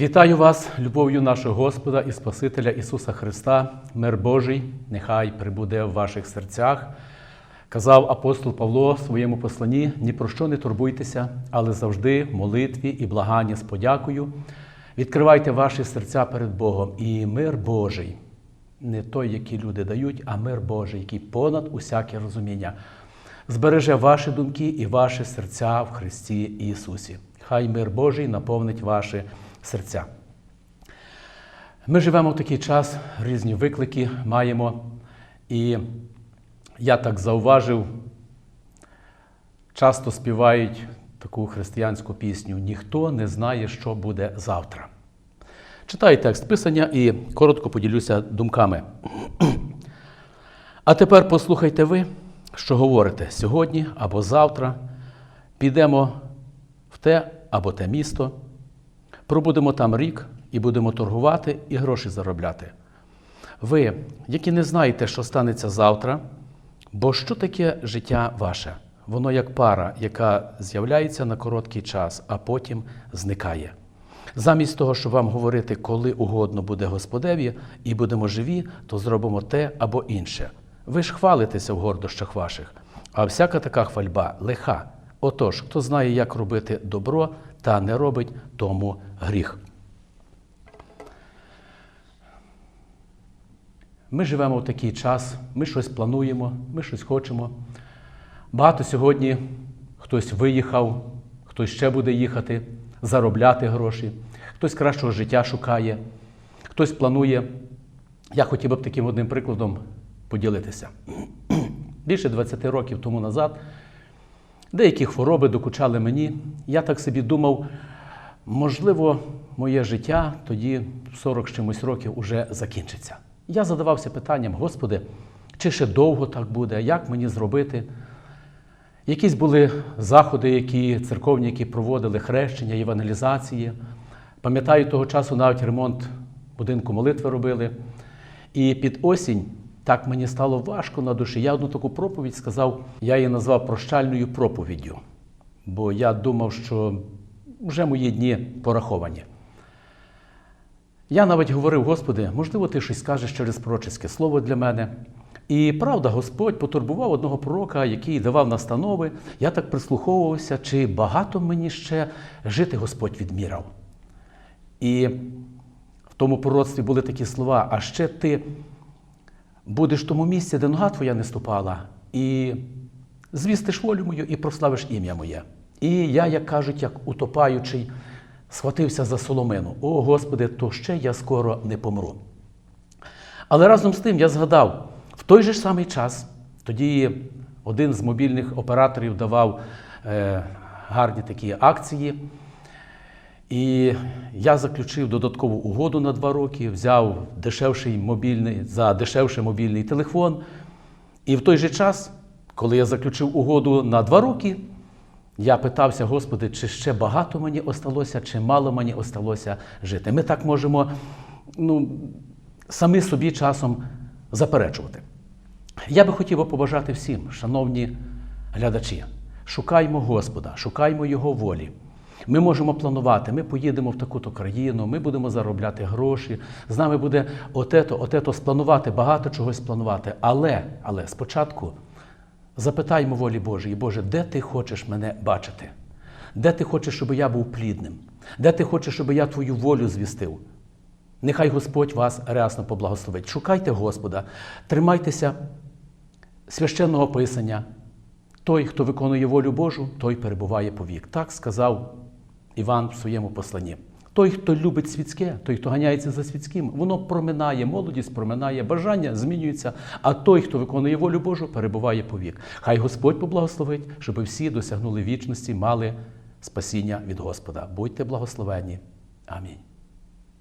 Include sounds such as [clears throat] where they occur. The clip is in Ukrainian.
Вітаю вас, любов'ю нашого Господа і Спасителя Ісуса Христа, мир Божий, нехай прибуде в ваших серцях. Казав апостол Павло в своєму посланні: ні про що не турбуйтеся, але завжди в молитві і благанні з подякою. Відкривайте ваші серця перед Богом, і мир Божий, не той, який люди дають, а мир Божий, який понад усяке розуміння, збереже ваші думки і ваші серця в Христі Ісусі. Хай мир Божий наповнить ваші серця. Ми живемо в такий час, різні виклики маємо. І я так зауважив, часто співають таку християнську пісню Ніхто не знає, що буде завтра. Читаю текст писання і коротко поділюся думками. А тепер послухайте ви, що говорите сьогодні або завтра. Підемо в те або те місто, пробудемо там рік і будемо торгувати і гроші заробляти. Ви, які не знаєте, що станеться завтра, бо що таке життя ваше? Воно як пара, яка з'являється на короткий час, а потім зникає. Замість того, щоб вам говорити, коли угодно буде Господеві, і будемо живі, то зробимо те або інше. Ви ж хвалитеся в гордощах ваших, а всяка така хвальба лиха. Отож, хто знає, як робити добро та не робить тому гріх. Ми живемо в такий час, ми щось плануємо, ми щось хочемо. Багато сьогодні хтось виїхав, хтось ще буде їхати, заробляти гроші, хтось кращого життя шукає, хтось планує. Я хотів би б таким одним прикладом поділитися. [clears throat] Більше 20 років тому назад деякі хвороби докучали мені. Я так собі думав, можливо, моє життя тоді, 40 з чимось років, уже закінчиться. Я задавався питанням, Господи, чи ще довго так буде, як мені зробити? Якісь були заходи, які церковні, які проводили хрещення, евангелізації. Пам'ятаю, того часу навіть ремонт будинку молитви робили. І під осінь так мені стало важко на душі. Я одну таку проповідь сказав, я її назвав прощальною проповіддю, бо я думав, що вже мої дні пораховані. Я навіть говорив, Господи, можливо, ти щось скажеш через пророчеське слово для мене. І правда, Господь потурбував одного пророка, який давав настанови. Я так прислуховувався, чи багато мені ще жити Господь відміряв. І в тому пророцтві були такі слова: а ще ти будеш в тому місці, де нога твоя не ступала, і звістиш волю мою і прославиш ім'я моє. І я, як кажуть, як утопаючий, схватився за соломину. О, Господи, то ще я скоро не помру. Але разом з тим я згадав, в той же ж самий час, тоді один з мобільних операторів давав е, гарні такі акції. І я заключив додаткову угоду на два роки, взяв дешевший мобільний, за дешевший мобільний телефон. І в той же час, коли я заключив угоду на два роки, я питався, Господи, чи ще багато мені осталося, чи мало мені осталося жити. Ми так можемо ну, самі собі часом заперечувати. Я би хотів побажати всім, шановні глядачі, шукаймо Господа, шукаймо Його волі. Ми можемо планувати, ми поїдемо в таку-то країну, ми будемо заробляти гроші, з нами буде отето, отето спланувати, багато чогось спланувати. Але, але спочатку запитаймо волі Божої, Боже, де ти хочеш мене бачити? Де ти хочеш, щоб я був плідним? Де ти хочеш, щоб я твою волю звістив? Нехай Господь вас рясно поблагословить. Шукайте Господа, тримайтеся священного Писання. Той, хто виконує волю Божу, той перебуває повік. Так сказав Іван в своєму посланні. Той, хто любить світське, той, хто ганяється за світським, воно проминає, молодість проминає, бажання змінюється. А той, хто виконує волю Божу, перебуває повік. Хай Господь поблагословить, щоб всі досягнули вічності, мали спасіння від Господа. Будьте благословені. Амінь.